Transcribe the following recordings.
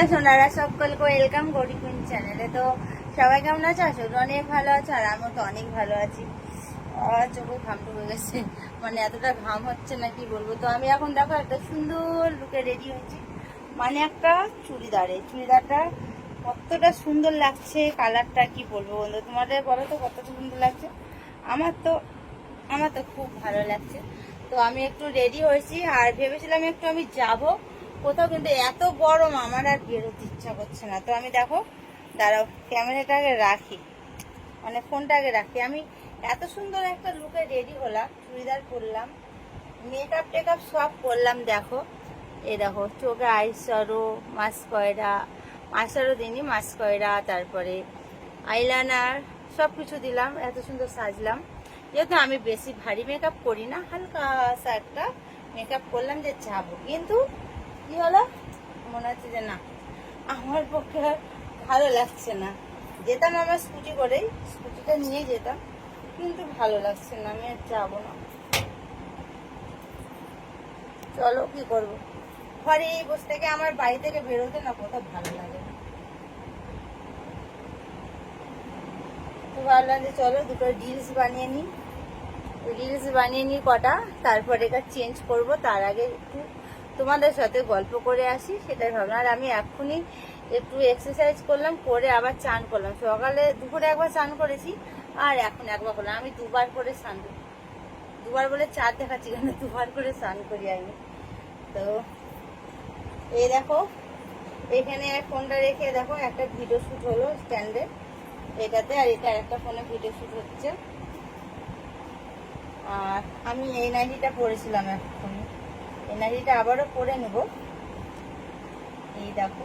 Hello Sonara সকলকে welcome Gauri queen চ্যানেলে তো সবাই কেমন আছো? আসো অনেক ভালো আছো, আর আমিও তো অনেক ভালো আছি। আর চোখে ঘাম ঢুকে গেছে। মানে এতটা ঘাম হচ্ছে না, কি বলব? তো আমি এখন দেখো একটা সুন্দর লুকে রেডি হয়েছি। মানে একটা চুড়িদারে। চুড়িদারটা কতটা সুন্দর লাগছে কালারটা কি বলব বন্ধু? তোমাদের বলো তো কতটা সুন্দর লাগছে। আমার তো আমার তো খুব ভালো লাগছে। তো আমি একটু রেডি হয়েছি, আর ভেবেছিলাম একটু আমি যাব। কোথাও কিন্তু এত গরম, আমার আর বেরোতে ইচ্ছা করছে না। তো আমি দেখো, দাঁড়াও, ক্যামেরাটাকে রাখি। মানে ফোনটাকে রাখি। আমি এত সুন্দর একটা লুকে রেডি হলাম, চুড়িদার পরলাম মেকআপ টেকআপ সব করলাম, দেখো। এই দেখো, চোখে আইশ্যাডো মাস্কয়রা মাস্কারও দিনই মাস্কয়রা তারপরে আইলাইনার সব কিছু দিলাম, এত সুন্দর সাজলাম। যেহেতু আমি বেশি ভারী মেকআপ করি না, হালকা একটা মেকআপ করলাম যে যাব। কিন্তু কি হলো? মনে হচ্ছে যে না। আমার পক্ষে ভালো লাগছে না। যেতাম আমার স্কুটি করেই, স্কুটিটা নিয়ে যেতাম, কিন্তু ভালো লাগছে না, আমি আর যাব না। চলো, কি করব? ঘরে এই বসে থেকে আমার বাড়ি থেকে বেরোতে না কোথাও ভালো লাগে ভাবলাম যে চলো দুটো রিলস বানিয়ে নিই। রিলস বানিয়ে নিই কটা, তারপরে এটা চেঞ্জ করব, তার আগে একটু তোমাদের সাথে গল্প করে আসি, সেটাই ভাবলাম আর আমি এক্ষুনি একটু এক্সারসাইজ করলাম, করে আবার চান করলাম। সকালে দুপুরে একবার চান করেছি, আর এখন একবার করলাম। আমি দুবার করে স্নান দুবার বলে চার দেখাচ্ছি কেন দুবার করে স্নান করি আমি। তো, এই দেখো, এখানে ফোনটা রেখে দেখো, একটা ভিডিও শ্যুট হলো স্ট্যান্ডে এটাতে, আর এটা একটা ফোনে ভিডিও শ্যুট হচ্ছে। আর আমি এই নাইটিটা পরেছিলাম এখন এই নাইটিটা আবারও পরে নেব। এই দেখো।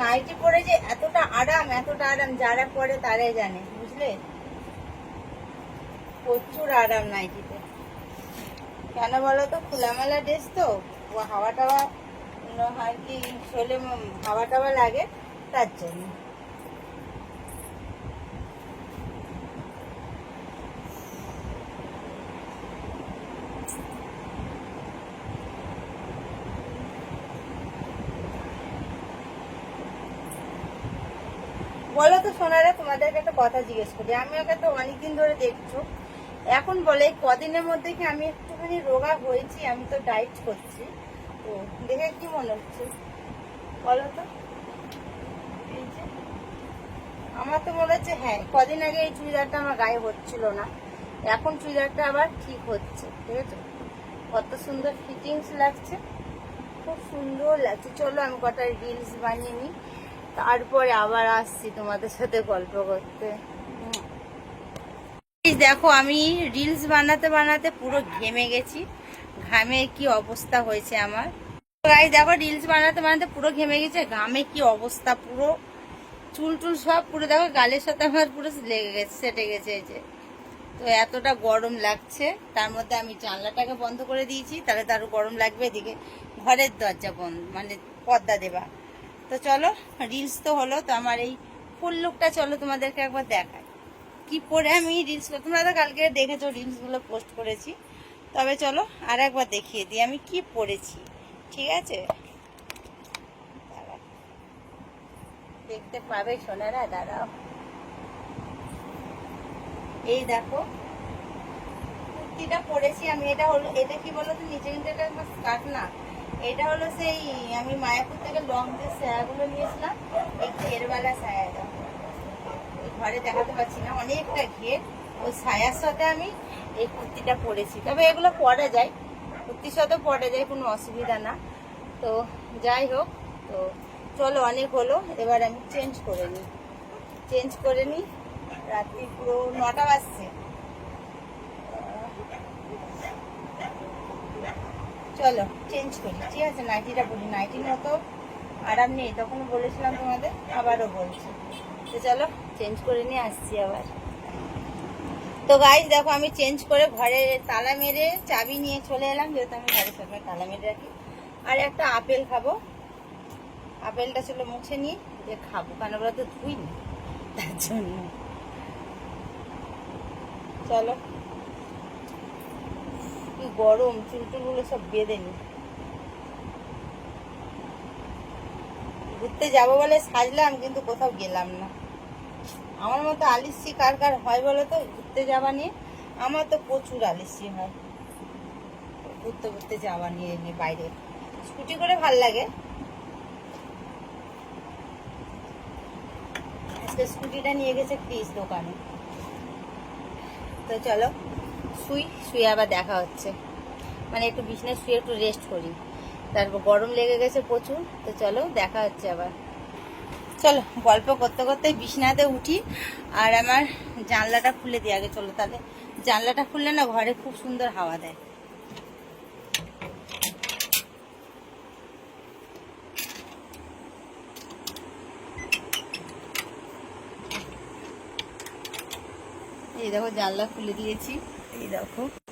নাইটি পরে যে এতটা আরাম এতটা আরাম, যারা পরে তারাই জানে, বুঝলে? প্রচুর আরাম নাইটিতে। কেন বলো তো খোলামেলা ড্রেস তো, ও হাওয়া টাওয়া আর কি শোলে হাওয়া টাওয়া লাগে, তার জন্য। বলো তো সোনারা, তোমাদেরকে একটা কথা জিজ্ঞেস করি। আমি ওকে তো অনেকদিন ধরে দেখছ। এখন বলে, কদিনের মধ্যে কি আমি একটুখানি রোগা হয়েছি? আমি তো ডায়েট করছি। তো দেখে কি মনে হচ্ছে? বলো তো। আমার তো মনে হচ্ছে হ্যাঁ কদিন আগে এই চুড়িদারটা আমার গায়ে হচ্ছিল না। এখন চুড়িদারটা আবার ঠিক হচ্ছে, ঠিক আছে? কত সুন্দর ফিটিংস লাগছে। খুব সুন্দর লাগছে। চলো, আমি কটা রিলস বানিয়ে নিই। তারপরে আবার আসছি তোমাদের সাথে গল্প করতে। দেখো, আমি রিলস বানাতে বানাতে পুরো ঘেমে গেছি। ঘামে কি অবস্থা হয়েছে আমার? গাই দেখো রিলস বানাতে বানাতে পুরো ঘেমে গেছে ঘামে কি অবস্থা পুরো? চুল টুল সব পুরো, দেখো, গালের সাথে আমার পুরো লেগে গেছে, সেটে গেছে যে। তো এতটা গরম লাগছে, তার মধ্যে আমি জানলাটাকে বন্ধ করে দিয়েছি, তাহলে তো আরও গরম লাগবে, এদিকে ঘরের দরজা বন্ধ মানে পর্দা দেবা তো চলো রিলস তো হলো, তো আমার এই ফুল লুকটা চলো তোমাদেরকে একবার দেখাই। কি পরে আমি রিলস তোমরা তো কালকে দেখেছ রিলসগুলো পোস্ট করেছি। তবে চলো আর একবার দেখিয়ে দিই, আমি কি পরেছি, ঠিক আছে? দেখতে পাবে সোনারা, দাঁড়াও। এই দেখো, কুর্তিটা পরেছি আমি, এটা হলো এটা কি বলো তো নিচে কিন্তু স্কার্ট না? এটা হলো সেই আমি মায়াপুর থেকে লং যে সায়াগুলো নিয়েছিলাম, এই ঘেরওয়ালা সায়া দেখো ঘরে দেখাতে পাচ্ছি না, অনেকটা ঘের। ওই সায়ার সাথে আমি এই কুর্তিটা পরেছি। তবে এগুলো পরা যায়, কুর্তির সাথে পরা যায়, কোনো অসুবিধা না। তো যাই হোক, তো চলো অনেক হলো, এবার আমি চেঞ্জ করে নিই। চেঞ্জ করে নিই, রাত্রি পুরো নটা বাজছে। চলো চেঞ্জ করি, ঠিক আছে? নাইটিটা বলি নাইটির মতো আরাম নেই তখন বলেছিলাম তোমাদের, আবারও বলছি। তো চলো চেঞ্জ করে নিয়ে আসছি আবার। তো গাইজ দেখো, আমি চেঞ্জ করে ঘরে তালা মেরে চাবি নিয়ে চলে এলাম, যেহেতু আমি ঘরে সবসময় তালা মেরে রাখি। আর একটা আপেল খাব। আপেলটা ছিল মুছে নিয়ে যে খাব কারণ ওগুলো তো ধুই না তার জন্য। চলো। গরম চুল টুলগুলো সব বেঁধে নি। ঘুরতে যাব বলে সাজলাম, কিন্তু কোথাও গেলাম না। আমার মতো আলিসি কার কার হয় বলো তো? ঘুরতে যাওয়া নিয়ে আমার তো প্রচুর আলিসি হয়। ঘুরতে ঘুরতে যাওয়া নিয়ে এমনি বাইরে। স্কুটি করে ভালো লাগে। আজকে স্কুটিটা নিয়ে গেছে ক্রিস দোকানে। তো চলো। শুই, শুয়ে আবার দেখা হচ্ছে। মানে একটু বিছনায় শুয়ে একটু রেস্ট করি। তারপর গরম লেগে গেছে প্রচুর, তো চলো দেখা হচ্ছে আবার। চলো, গল্প করতে করতে বিছনাতে উঠি, আর আমার জানলাটা খুলে দিই আগে, চলো তাহলে। জানলাটা খুললে না ঘরে খুব সুন্দর হাওয়া দেয়। এই দেখো জানলা খুলে দিয়েছি। এই দেখো।